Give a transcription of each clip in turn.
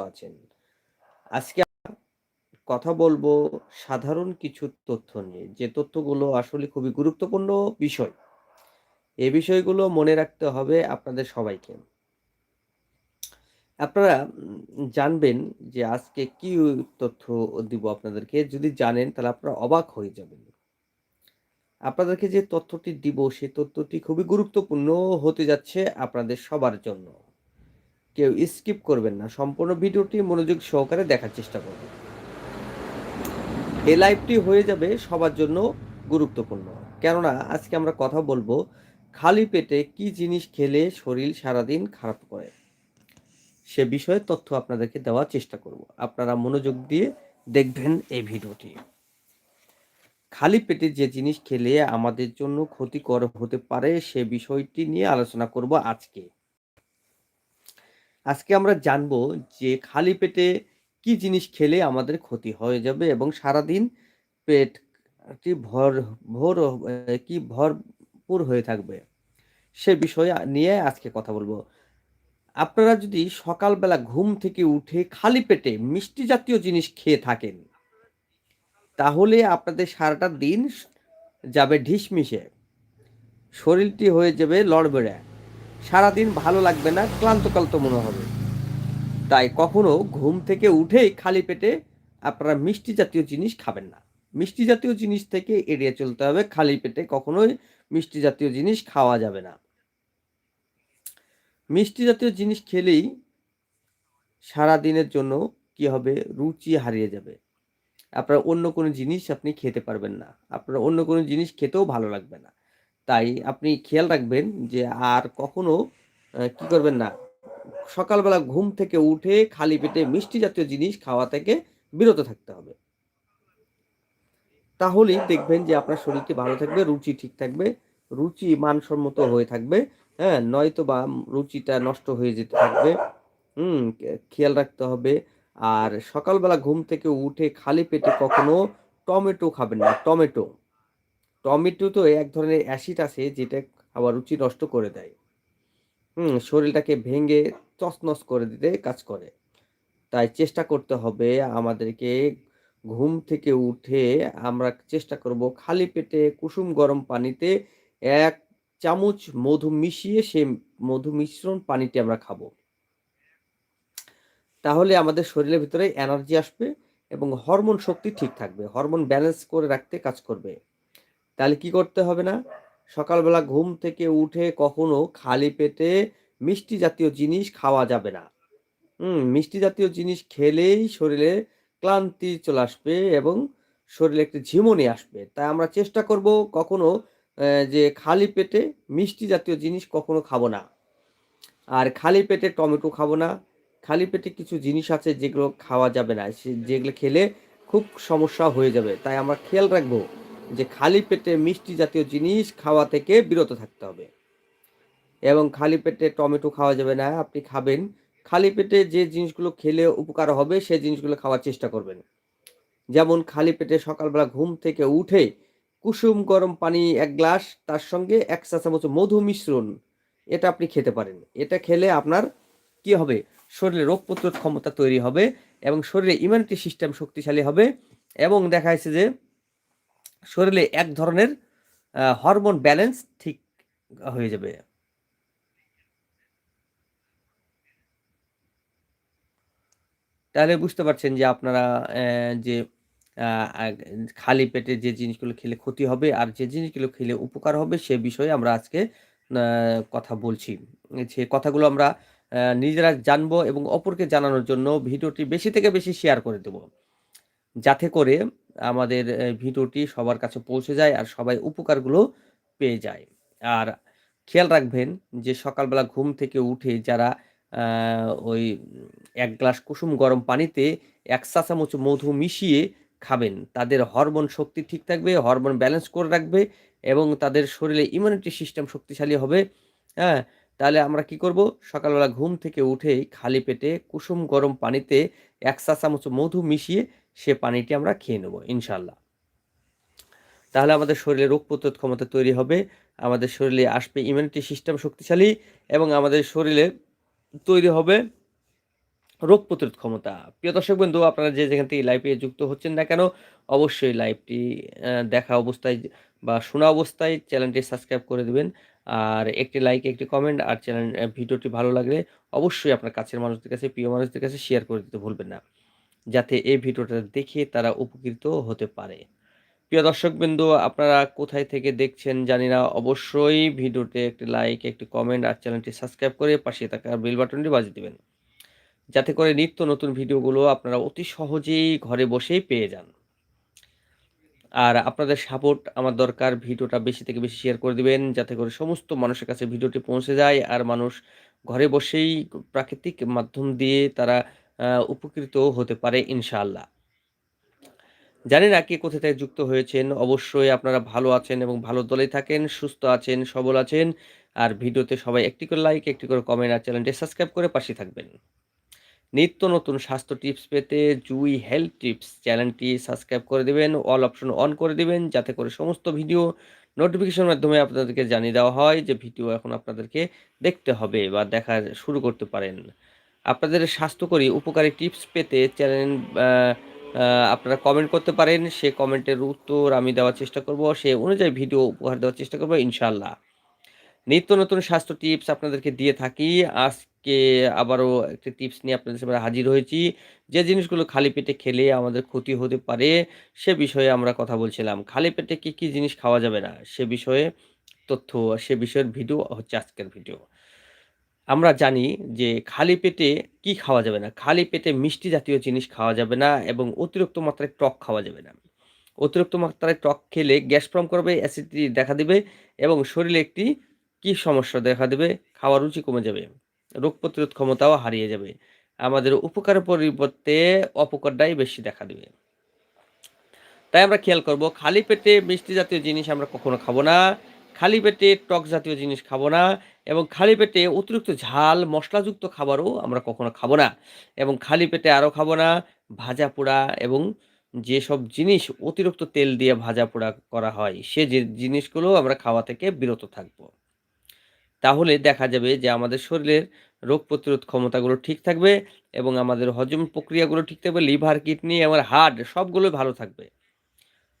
আছেন। আজকে কথা বলব সাধারণ কিছু তথ্য নিয়ে। যে তথ্যগুলো আসলে খুবই গুরুত্বপূর্ণ বিষয়। এই বিষয়গুলো মনে রাখতে হবে আপনাদের সবাইকে। আপনারা জানবেন যে আজকে কি তথ্য দিব আপনাদেরকে। যদি জানেন তাহলে আপনারা অবাক হয়ে যাবেন। আপনাদেরকে যে তথ্যটি দিব সেই তথ্যটি খুবই গুরুত্বপূর্ণ হতে যাচ্ছে আপনাদের সবার জন্য। কেউ স্কিপ করবেন না। সম্পূর্ণ ভিডিওটি মনোযোগ সহকারে দেখার চেষ্টা করবেন। এই লাইভটি হয়ে যাবে সবার জন্য গুরুত্বপূর্ণ। কেননা, আজকে আমরা কথা বলব খালি পেটে কি জিনিস খেলে শরীর সারাদিন খারাপ করে। সে বিষয়ে তথ্য আপনাদেরকে দেওয়ার চেষ্টা করব। আপনারা মনোযোগ দিয়ে দেখবেন এই ভিডিওটি। খালি পেটে যে জিনিস খেলে আমাদের জন্য ক্ষতিকর হতে পারে সে বিষয়টি নিয়ে আলোচনা করব আজকে। আজকে আমরা জানব যে খালি পেটে কি জিনিস খেলে আমাদের ক্ষতি হয়ে যাবে এবং সারাদিন পেটটি ভর, ভোর কি ভরপুর হয়ে থাকবে সে বিষয়ে নিয়ে আজকে কথা বলব। আপনারা যদি সকালবেলা ঘুম থেকে উঠে খালি পেটে মিষ্টি জাতীয় জিনিস খেয়ে থাকেন, তাহলে আপনাদের সারাটা দিন যাবে ঢিসমিশে শরীরটি হয়ে যাবে লড়বেড়ে। সারাদিন ভালো লাগবে না ক্লান্ত ক্লান্ত মনে হবে। তাই কখনো ঘুম থেকে উঠেই খালি পেটে আপনারা মিষ্টি জাতীয় জিনিস খাবেন না। মিষ্টি জাতীয় জিনিস থেকে এড়িয়ে চলতে হবে, খালি পেটে কখনোই মিষ্টি জাতীয় জিনিস খাওয়া যাবে না। মিষ্টি জাতীয় জিনিস খেলেই সারা দিনের জন্য কি হবে? রুচি হারিয়ে যাবে। আপনার অন্য কোনো জিনিস আপনি খেতে পারবেন না। আপনার অন্য কোনো জিনিস খেতেও ভালো লাগবে না। তাই আপনি খেয়াল রাখবেন যে আর কখনো কি করবেন না, সকালবেলা ঘুম থেকে উঠে খালি পেটে মিষ্টি জাতীয় জিনিস খাওয়া থেকে বিরত থাকতে হবে। তাহলেই দেখবেন যে আপনার শরীরটি ভালো থাকবে, রুচি ঠিক থাকবে, রুচি মানসম্মত হয়ে থাকবে হ্যাঁ নয়তো বা রুচিটা নষ্ট হয়ে যেতে থাকবে, হুম খেয়াল রাখতে হবে। আর সকালবেলা ঘুম থেকে উঠে খালি পেটে কখনো টমেটো খাবেন না, টমেটো। টমেটো তো এক ধরনের অ্যাসিড আছে যেটা আবার রুচি নষ্ট করে দেয়। হুম, শরীরটাকে ভেঙে তছনছ করে দিতে কাজ করে। তাই চেষ্টা করতে হবে আমাদেরকে ঘুম থেকে উঠে আমরা চেষ্টা করব খালি পেটে কুসুম গরম পানিতে এক চামচ মধু মিশিয়ে সে মধু মিশ্রণ পানিটি আমরা খাব। তাহলে আমাদের শরীরের ভিতরে এনার্জি আসবে এবং হরমোন শক্তি ঠিক থাকবে। হরমোন ব্যালেন্স করে রাখতে কাজ করবে। তাহলে কি করতে হবে না? সকালবেলা ঘুম থেকে উঠে কখনো খালি পেটে মিষ্টি জাতীয় জিনিস খাওয়া যাবে না। হুম, মিষ্টি জাতীয় জিনিস খেলেই শরীরে ক্লান্তি চলে আসবে এবং শরীরে একটি ঝিমনি আসবে। তাই আমরা চেষ্টা করব কখনো যে খালি পেটে মিষ্টি জাতীয় জিনিস কখনো খাব না। আর খালি পেটে টমেটো খাব না। খালি পেটে কিছু জিনিস আছে যেগুলো খাওয়া যাবে না। যেগুলো খেলে খুব সমস্যা হয়ে যাবে। তাই আমরা খেয়াল রাখব যে খালি পেটে মিষ্টি জাতীয় জিনিস খাওয়া থেকে বিরত থাকতে হবে। এবং খালি পেটে টমেটো খাওয়া যাবে না, আপনি খাবেন। খালি পেটে যে জিনিসগুলো খেলে উপকার হবে, সেই জিনিসগুলো খাওয়ার চেষ্টা করবেন। যেমন খালি পেটে সকালবেলা ঘুম থেকে উঠে কুসুম গরম পানি এক গ্লাস, তার সঙ্গে এক চা চামচ মধু মিশ্রণ, এটা আপনি খেতে পারেন। এটা খেলে আপনার কি হবে? শরীরে রোগ প্রতিরোধ ক্ষমতা তৈরি হবে এবং শরীরে ইমিউনিটি সিস্টেম শক্তিশালী হবে। এবং দেখা যাচ্ছে যে শরীরে এক ধরনের হরমোন ব্যালেন্স ঠিক হয়ে যাবে। তাহলে বুঝতে পারছেন যে আপনারা যে খালি পেটে যে জিনিসগুলো খেলে ক্ষতি হবে আর যে জিনিসগুলো খেলে উপকার হবে সে বিষয়ে আমরা আজকে কথা বলছি। যে কথাগুলো আমরা নিজেরা জানব এবং অপরকে জানানোর জন্য ভিডিওটি বেশি থেকে বেশি শেয়ার করে দেব। যাতে করে আমাদের ভিডিওটি সবার কাছে পৌঁছে যায় আর সবাই উপকারগুলো পেয়ে যায়। আর খেয়াল রাখবেন যে সকালবেলা ঘুম থেকে উঠে যারা ওই এক গ্লাস কুসুম গরম পানিতে এক চা চামচ মধু মিশিয়ে খাবেন, তাদের হরমোন শক্তি ঠিক থাকবে, হরমোন ব্যালেন্স করে রাখবে এবং তাদের শরীরে ইমিউনিটি সিস্টেম শক্তিশালী হবে। হ্যাঁ তাহলে আমরা কি করব? সকালবেলা ঘুম থেকে উঠেই খালি পেটে কুসুম গরম পানিতে এক চা চামচ মধু মিশিয়ে সে পানিটি আমরা খেয়ে নেব ইনশাল্লাহ তাহলে আমাদের শরীরে রোগ প্রতিরোধ ক্ষমতা তৈরি হবে, আমাদের শরীরে আসবে ইমিউনিটি সিস্টেম শক্তিশালী এবং আমাদের শরীরে তৈরি হবে রোগ প্রতিরোধ ক্ষমতা। প্রিয় দর্শক বন্ধু, আপনারা যে যেখান থেকে লাইভে যুক্ত হচ্ছেন না কেন, অবশ্যই লাইভটি দেখা অবস্থায় বা শোনা অবস্থায় চ্যানেলটি সাবস্ক্রাইব করে দেবেন। আর একটি লাইক একটি কমেন্ট আর চ্যানেল ভিডিওটি ভালো লাগলে অবশ্যই আপনার কাছের মানুষদের কাছে, প্রিয় মানুষদের কাছে শেয়ার করে দিতে ভুলবেন না। যাতে এই ভিডিওটা দেখে তারা উপকৃত হতে পারে। প্রিয় দর্শকবৃন্দু, আপনারা কোথায় থেকে দেখছেন জানি না। অবশ্যই ভিডিওতে একটি লাইক একটি কমেন্ট আর চ্যানেলটি সাবস্ক্রাইব করে পাশে থাকা বেল বাটনটি বাজিয়ে দেবেন। যাতে করে নিত্য নতুন ভিডিওগুলো আপনারা অতি সহজেই ঘরে বসেই পেয়ে যান। আর আপনাদের সাপোর্ট আমার দরকার, ভিডিওটা বেশি থেকে বেশি শেয়ার করে দিবেন, যাতে করে সমস্ত মানুষের কাছে ভিডিওটি পৌঁছে যায়। আর মানুষ ঘরে বসেই প্রাকৃতিক মাধ্যম দিয়ে তারা উপকৃত হতে পারে ইনশাআল্লাহ। জানি না কে কোথা থেকে যুক্ত হয়েছেন, অবশ্যই আপনারা ভালো আছেন এবং ভালো দলেই থাকেন, সুস্থ আছেন, সবল আছেন। আর ভিডিওতে সবাই একটি করে লাইক একটি করে কমেন্ট আর চ্যানেলটি সাবস্ক্রাইব করে পাশে থাকবেন। নিত্য নতুন স্বাস্থ্য টিপস পেতে জুই হেলথ টিপস চ্যানেলটি সাবস্ক্রাইব করে দেবেন অল অপশন অন করে দেবেন, যাতে করে সমস্ত ভিডিও নোটিফিকেশনের মাধ্যমে আপনাদেরকে জানিয়ে দেওয়া হয় যে ভিডিও এখন আপনাদেরকে দেখতে হবে বা দেখা শুরু করতে পারেন। আপনাদের স্বাস্থ্যকরী উপকারী টিপস পেতে চ্যানেল আপনারা কমেন্ট করতে পারেন। সে কমেন্টের উত্তর আমি দেওয়ার চেষ্টা করব। সে অনুযায়ী ভিডিও উপহার দেওয়ার চেষ্টা করব ইনশাল্লাহ নিত্য নতুন স্বাস্থ্য টিপস আপনাদেরকে দিয়ে থাকি। আজকে আবারও একটি টিপস নিয়ে আপনাদের সামনে হাজির হয়েছি। যে জিনিসগুলো খালি পেটে খেলে আমাদের ক্ষতি হতে পারে, সে বিষয়ে আমরা কথা বলছিলাম। খালি পেটে কি কি জিনিস খাওয়া যাবে না, সে বিষয়ে তথ্য, সে বিষয়ের ভিডিও হচ্ছে আজকের ভিডিও আমরা জানি যে খালি পেটে কি খাওয়া যাবে না? খালি পেটে মিষ্টি জাতীয় জিনিস খাওয়া যাবে না এবং অতিরিক্ত মাত্রায় টক খাওয়া যাবে না। অতিরিক্ত মাত্রায় টক খেলে গ্যাস ফর্ম করবে, অ্যাসিডিটি দেখা দেবে এবং শরীরে একটি কি সমস্যা দেখা দেবে? খাওয়ার রুচি কমে যাবে। রোগ প্রতিরোধ ক্ষমতাও হারিয়ে যাবে। আমাদের উপকারের পরিবর্তে অপকারটাই বেশি দেখা দেবে। তাই আমরা খেয়াল করব, খালি পেটে মিষ্টি জাতীয় জিনিস আমরা কখনো খাব না। খালি পেটে টক জাতীয় জিনিস খাব না এবং খালি পেটে অতিরিক্ত ঝাল, মশলাযুক্ত খাবারও আমরা কখনো খাব না এবং খালি পেটে আরও খাব না, ভাজা পোড়া এবং যেসব জিনিস অতিরিক্ত তেল দিয়ে ভাজা পোড়া করা হয়, সে যে জিনিসগুলো আমরা খাওয়া থেকে বিরত থাকব। তাহলে দেখা যাবে যে আমাদের শরীরের রোগ প্রতিরোধ ক্ষমতাগুলো ঠিক থাকবে এবং আমাদের হজম প্রক্রিয়াগুলো ঠিক থাকবে, লিভার, কিডনি, আমার হার্ট সবগুলো ভালো থাকবে।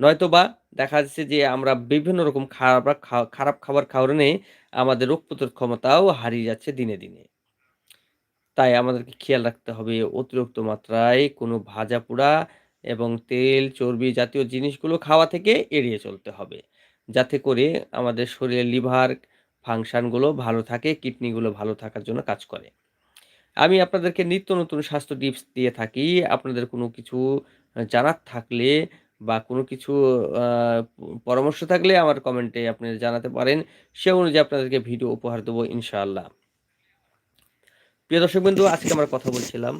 নয়তোবা দেখা যাচ্ছে যে আমরা বিভিন্ন রকম খারাপ খারাপ খাবার খাওয়ার আমাদের রোগ প্রতিরোধ ক্ষমতাও হারিয়ে যাচ্ছে দিনে দিনে। তাই আমাদেরকে খেয়াল রাখতে হবে অতিরিক্ত মাত্রায় কোনো ভাজা পোড়া এবং তেল, চর্বি জাতীয় জিনিসগুলো খাওয়া থেকে এড়িয়ে চলতে হবে। যাতে করে আমাদের শরীরের লিভার ফাংশানগুলো ভালো থাকে, কিডনিগুলো ভালো থাকার জন্য কাজ করে। আমি আপনাদেরকে নিত্য নতুন স্বাস্থ্য টিপস দিয়ে থাকি। আপনাদের কোনো কিছু জানার থাকলে বা কোনো কিছু পরামর্শ থাকলে আমার কমেন্টে আপনি জানাতে পারেন। সে অনুযায়ী আপনাদেরকে ভিডিও উপহার দেবো ইনশাআল্লাহ। প্রিয় দর্শক বন্ধু, আজকে আমরা কথা বলছিলাম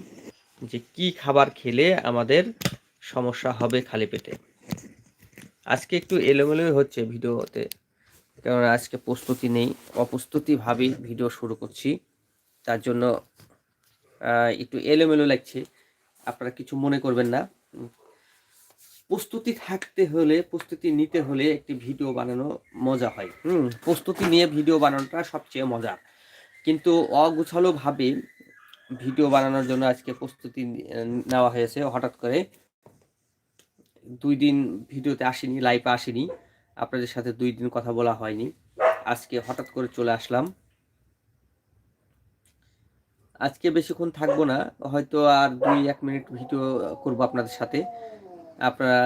যে কি খাবার খেলে আমাদের সমস্যা হবে খালি পেটে? আজকে একটু এলোমেলো হচ্ছে ভিডিওতে কারণ আজকে প্রস্তুতি নেই। অপ্রস্তুতিভাবেই ভিডিও শুরু করছি। তার জন্য একটু এলোমেলো লাগছে। আপনারা কিছু মনে করবেন না। প্রস্তুতি থাকতে হলে প্রস্তুতি নিতে হলে একটি ভিডিও বানানো মজা হয়। হুম। প্রস্তুতি নিয়ে ভিডিও বানানোটা সবচেয়ে মজা। কিন্তু অগুছালোভাবে ভিডিও বানানোর জন্য আজকে প্রস্তুতি নেওয়া হয়েছে। হঠাৎ করে দুই দিন ভিডিওতে আসেনি লাইভে আসেনি। আপনাদের সাথে দুই দিন কথা বলা হয়নি। আজকে হঠাৎ করে চলে আসলাম। আজকে বেশিক্ষণ থাকব না। হয়তো আর দুই এক মিনিট ভিডিও করব আপনাদের সাথে। আপনারা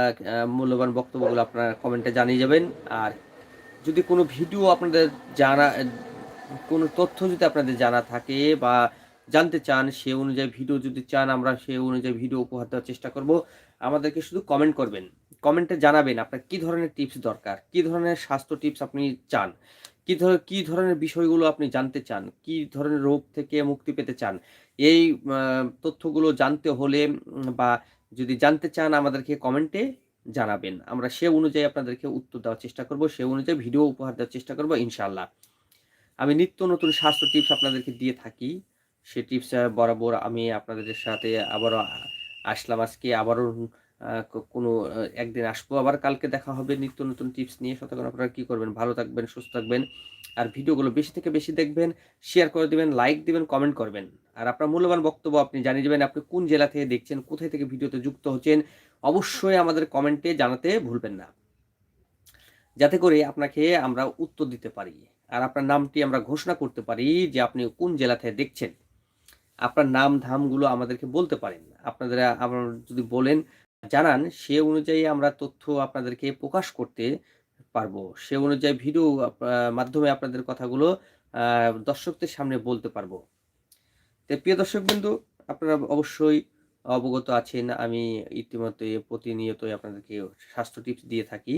মূল্যবান বক্তব্যগুলো আপনারা কমেন্টে জানিয়ে যাবেন। আর যদি কোনো ভিডিও আপনাদের জানা, কোনো তথ্য যদি আপনাদের জানা থাকে বা জানতে চান, সে অনুযায়ী ভিডিও যদি চান, আমরা সে অনুযায়ী ভিডিও উপহার দেওয়ার চেষ্টা করব। আমাদেরকে শুধু কমেন্ট করবেন। কমেন্টে জানাবেন আপনার কি ধরনের টিপস দরকার, কি ধরনের স্বাস্থ্য টিপস আপনি চান, কি ধর, কি ধরনের বিষয়গুলো আপনি জানতে চান, কি ধরনের রোগ থেকে মুক্তি পেতে চান। এই তথ্যগুলো জানতে হলে বা যদি জানতে চান আমাদেরকে কমেন্টে জানাবেন। আমরা সে অনুযায়ী আপনাদেরকে উত্তর দেওয়ার চেষ্টা করব, সে অনুযায়ী ভিডিও উপহার দেওয়ার চেষ্টা করব ইনশাল্লাহ আমি নিত্য নতুন স্বাস্থ্য টিপস আপনাদেরকে দিয়ে থাকি। সে টিপস বরাবর আমি আপনাদের সাথে আবারও আসলাম আজকে। আবারও কোনো একদিন আসব। আবার কালকে দেখা হবে নিত্য নতুন টিপস নিয়ে। সুতরাং আপনারা কী করবেন? ভালো থাকবেন, সুস্থ থাকবেন। আর ভিডিওগুলো বেশি থেকে বেশি দেখবেন শেয়ার করে দেবেন লাইক দিবেন কমেন্ট করবেন। আর আপনার মূল্যবান বক্তব্য আপনি জানিয়ে দেবেন আপনি কোন জেলা থেকে দেখছেন, কোথায় থেকে ভিডিওতে যুক্ত হচ্ছেন, অবশ্যই আমাদের কমেন্টে জানাতে ভুলবেন না। যাতে করে আপনাকে আমরা উত্তর দিতে পারি আর আপনার নামটি আমরা ঘোষণা করতে পারি যে আপনি কোন জেলা থেকে দেখছেন। আপনার নাম, ধামগুলো আমাদেরকে বলতে পারেন। আপনাদের, আপনার যদি বলেন, জানান, সে অনুযায়ী আমরা তথ্য আপনাদেরকে প্রকাশ করতে পারব। সে অনুযায়ী ভিডিও মাধ্যমে আপনাদের কথাগুলো দর্শকদের সামনে বলতে পারব। তো প্রিয় দর্শক বিন্দু আপনারা অবশ্যই অবগত আছেন, আমি ইতিমধ্যে প্রতিনিয়তই আপনাদেরকে স্বাস্থ্য টিপস দিয়ে থাকি।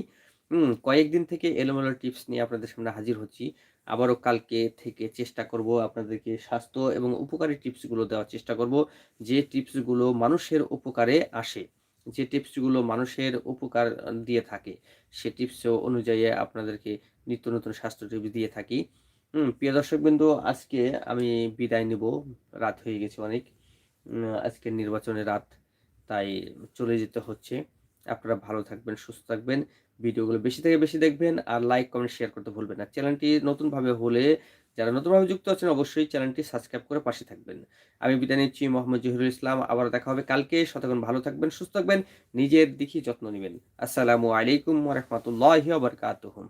কয়েকদিন থেকে এলোমেলো টিপস নিয়ে আপনাদের সামনে হাজির হচ্ছি। আবারও কালকে থেকে চেষ্টা করব আপনাদেরকে স্বাস্থ্য এবং উপকারী টিপসগুলো দেওয়ার চেষ্টা করব, যে টিপসগুলো মানুষের উপকারে আসে। যে টিপসগুলো মানুষের উপকার দিয়ে থাকে, সে টিপস অনুযায়ী আপনাদেরকে নিত্য নতুন স্বাস্থ্য টিপস দিয়ে থাকি। প্রিয় দর্শক বিন্দু আজকে আমি বিদায় নেব। রাত হয়ে গেছে অনেক। আজকে নির্বাচনের রাত, তাই চলে যেতে হচ্ছে। আপনারা ভালো থাকবেন, সুস্থ থাকবেন। ভিডিওগুলো বেশি থেকে বেশি দেখবেন আর লাইক কমেন্ট শেয়ার করতে ভুলবেন না। চ্যানেলটি নতুনভাবে হলে যারা নতুনভাবে যুক্ত আছেন, অবশ্যই চ্যানেলটি সাবস্ক্রাইব করে পাশে থাকবেন। আমি বিদায় নিচ্ছি মোহাম্মদ জহিরুল ইসলাম। আবার দেখা হবে কালকে। শতক্ষণ ভালো থাকবেন, সুস্থ থাকবেন, নিজের দিকে যত্ন নেবেন। আসসালামু আলাইকুম রহমতুল্লাহ বারকাতুহম